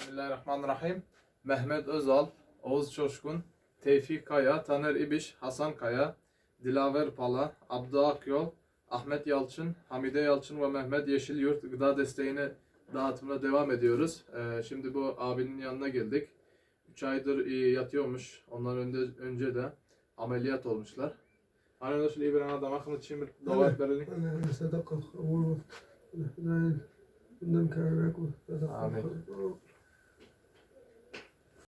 Bismillahirrahmanirrahim. Mehmet Özal, Oğuz Çoşkun, Tevfik Kaya, Taner İbiş, Hasan Kaya, Dilaver Pala, Abdü Akyol, Ahmet Yalçın, Hamide Yalçın ve Mehmet Yeşilyurt gıda desteğini dağıtımına devam ediyoruz. Ee, şimdi bu abinin yanına geldik. 3 aydır e, yatıyormuş. Ondan önce, önce de ameliyat olmuşlar. Hani nasıl iyi bir adam akıllı çimir davat verelim. أنا صدقه أول وقت نحن ننكر آمين.